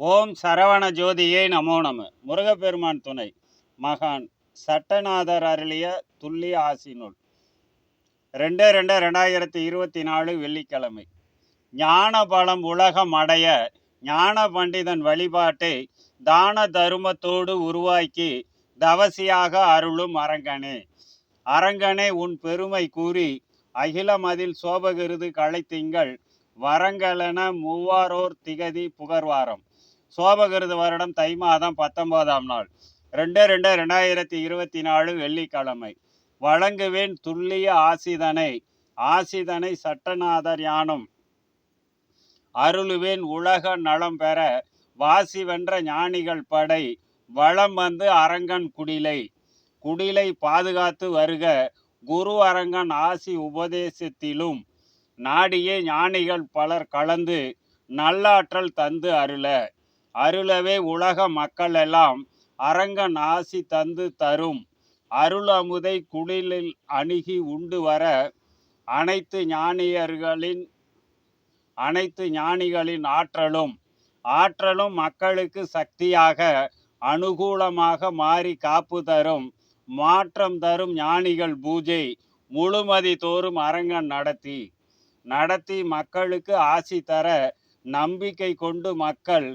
ஓம் சரவண ஜோதியே நமோ நம. முருகப்பெருமான் துணை. மகான் சட்டநாதர் அருளிய துல்லிய ஆசி நூல். ரெண்டு ரெண்டு ரெண்டாயிரத்தி இருபத்தி நாலு வெள்ளிக்கிழமை. ஞான பலம் உலகம் அடைய ஞான பண்டிதன் வழிபாட்டை தான தருமத்தோடு உருவாக்கி தவசியாக அருளும் அரங்கனே. அரங்கனே உன் பெருமை கூறி அகிலமதில் சோபகிருது களைத்திங்கள். வரங்களென மூவாரோர் திகதி புகர்வாரம். சோபகிருது வருடம் தை மாதம் பத்தொன்பதாம் நாள். ரெண்டு ரெண்டு ரெண்டாயிரத்தி இருபத்தி நாலு வெள்ளிக்கிழமை. வழங்குவேன் துல்லிய ஆசிதனை. ஆசிதனை சட்டநாதர் யானும். அருளுவேன் உலக நலம் பெற. வாசி வென்ற ஞானிகள் படை. வளம் வந்து அரங்கன் குடிலை. குடிலை பாதுகாத்து வருக. குரு அரங்கன் ஆசி உபதேசத்திலும். நாடியே ஞானிகள் பலர் கலந்து நல்லாற்றல் தந்து அருள. அருளவே உலக மக்கள் எல்லாம் அரங்கன் ஆசி தந்து தரும். அருள் அமுதை குளிலில் அணுகி உண்டு வர அனைத்து ஞானியர்களின் அனைத்து ஞானிகளின் ஆற்றலும் ஆற்றலும் மக்களுக்கு சக்தியாக அனுகூலமாக மாறி காப்பு தரும் மாற்றம் தரும் ஞானிகள் பூஜை முழுமதி தோறும் அரங்கன் நடத்தி. நடத்தி மக்களுக்கு ஆசி தர நம்பிக்கை கொண்டு மக்கள்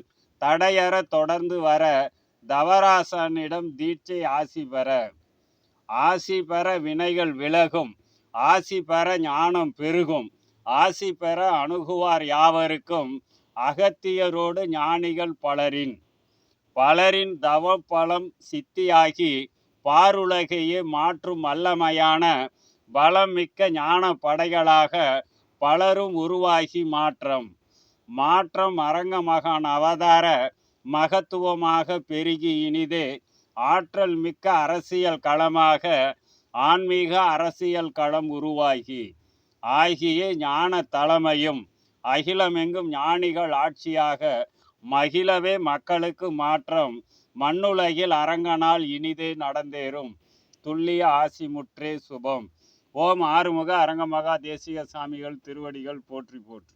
தடையற தொடர்ந்து வர தவராசனிடம் தீட்சை ஆசி பெற. ஆசி பெற வினைகள் விலகும். ஆசி பெற ஞானம் பெருகும். ஆசி பெற அணுகுவார் யாவருக்கும் அகத்தியரோடு ஞானிகள் பலரின். பலரின் தவப்பலம் சித்தியாகி பாருலகையே மாற்றும் வல்லமையான பலம் மிக்க ஞான படைகளாக பலரும் உருவாகி மாற்றம். மாற்றம் அரங்க மகான் அவதார மகத்துவமாக பெருகி இனிதே ஆற்றல் மிக்க அரசியல் களமாக ஆன்மீக அரசியல் களம் உருவாகி ஆகிய ஞான தலைமையும் அகிலமெங்கும் ஞானிகள் ஆட்சியாக மகிழவே மக்களுக்கு மாற்றம் மண்ணுலகில் அரங்கனால் இனிதே நடந்தேறும். துல்லிய ஆசி முற்றே சுபம். ஓம் ஆறுமுக அரங்கமகா தேசிய சாமிகள் திருவடிகள் போற்றி போற்றி.